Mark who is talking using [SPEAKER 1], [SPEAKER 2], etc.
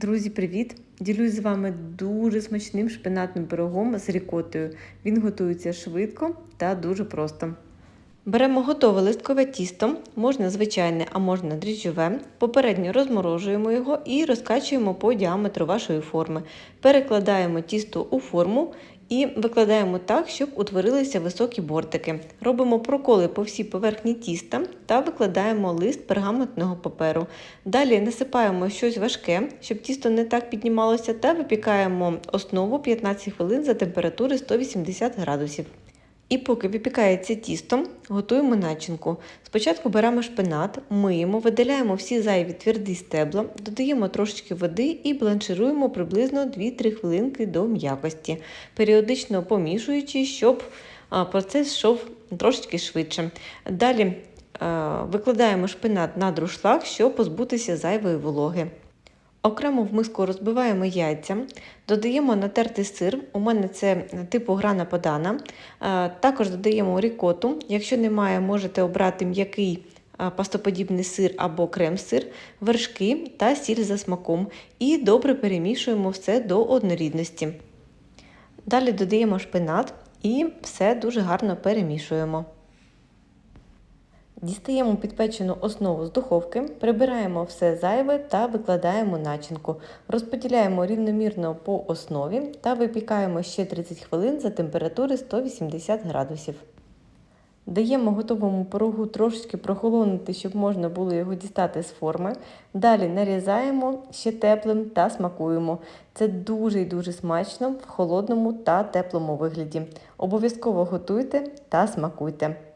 [SPEAKER 1] Друзі, привіт! Ділюсь з вами дуже смачним шпинатним пирогом з рікотою. Він готується швидко та дуже просто. Беремо готове листкове тісто, можна звичайне, а можна дріжджове. Попередньо розморожуємо його і розкачуємо по діаметру вашої форми. Перекладаємо тісто у форму і викладаємо так, щоб утворилися високі бортики. Робимо проколи по всій поверхні тіста та викладаємо лист пергаментного паперу. Далі насипаємо щось важке, щоб тісто не так піднімалося, та випікаємо основу 15 хвилин за температури 180 градусів. І поки випікається тісто, готуємо начинку. Спочатку беремо шпинат, миємо, видаляємо всі зайві тверді стебла, додаємо трошечки води і бланшируємо приблизно 2-3 хвилинки до м'якості, періодично помішуючи, щоб процес йшов трошечки швидше. Далі викладаємо шпинат на друшлаг, щоб позбутися зайвої вологи. Окремо в миску розбиваємо яйця, додаємо натертий сир, у мене це типу грана подана. Також додаємо рікоту. Якщо немає, можете обрати м'який пастоподібний сир або крем-сир, вершки та сіль за смаком. І добре перемішуємо все до однорідності. Далі додаємо шпинат і все дуже гарно перемішуємо. Дістаємо підпечену основу з духовки, прибираємо все зайве та викладаємо начинку. Розподіляємо рівномірно по основі та випікаємо ще 30 хвилин за температури 180 градусів. Даємо готовому пирогу трошечки прохолонути, щоб можна було його дістати з форми. Далі нарізаємо ще теплим та смакуємо. Це дуже і дуже смачно в холодному та теплому вигляді. Обов'язково готуйте та смакуйте.